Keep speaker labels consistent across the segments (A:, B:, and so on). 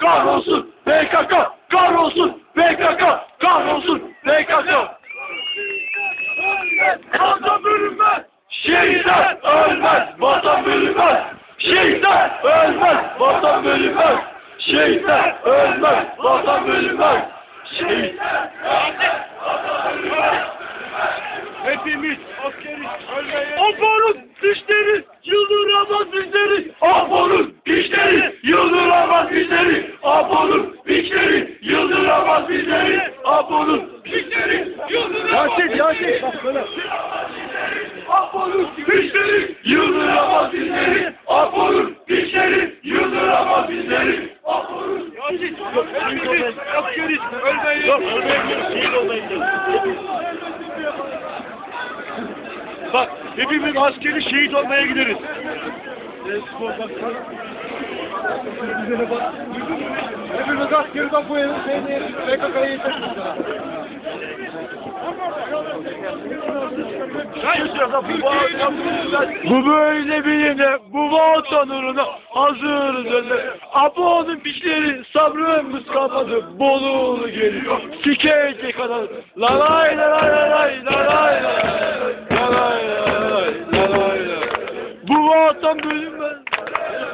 A: kahrolsun PKK, kahrolsun PKK, kahrolsun PKK. Vatan bölünmez, şehitler ölmez, vatan bölünmez. Şehitler ölmez, vatan bölünmez. Şehitler ölmez, vatan bölünmez. Şehitler ölmez, vatan bölünmez. Hepimiz askeriz, ölmeyiz. Apo'nun dişleri, bizleri. Apo'nun dişleri, yıldıramaz
B: Yasin, Yasin. Bak böyle.
A: Apo'nun dişleri, yıldıramaz bizleri. Apo'nun dişleri, yıldıramaz bizleri. Apo'nun
B: Hepimiz askeriz, ölmeyiz. Yok, ölmeyebiliriz. Şehit olmayız. Bak, hepimiz askeri şehit olmaya gideriz. Askeri bu evin şeyini PKK'yı
A: Bu böyle biline, bu vatan uğruna hazırız öyle. Apo'nun pişleri sabrımız kalmadı, Bolu'lu geliyor. Sikeyce kadar. La lay la lay la lay la lay la la lay la lay la lay la. Bu vatan bölünmez.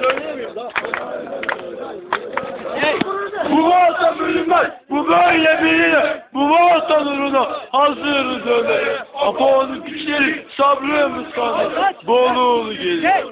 A: Vatan bölünmez. Böyle biriyle muvat onuruna hazırız öyle. Ama onun güçleri sabrımız sanır. Boluğulu gelir.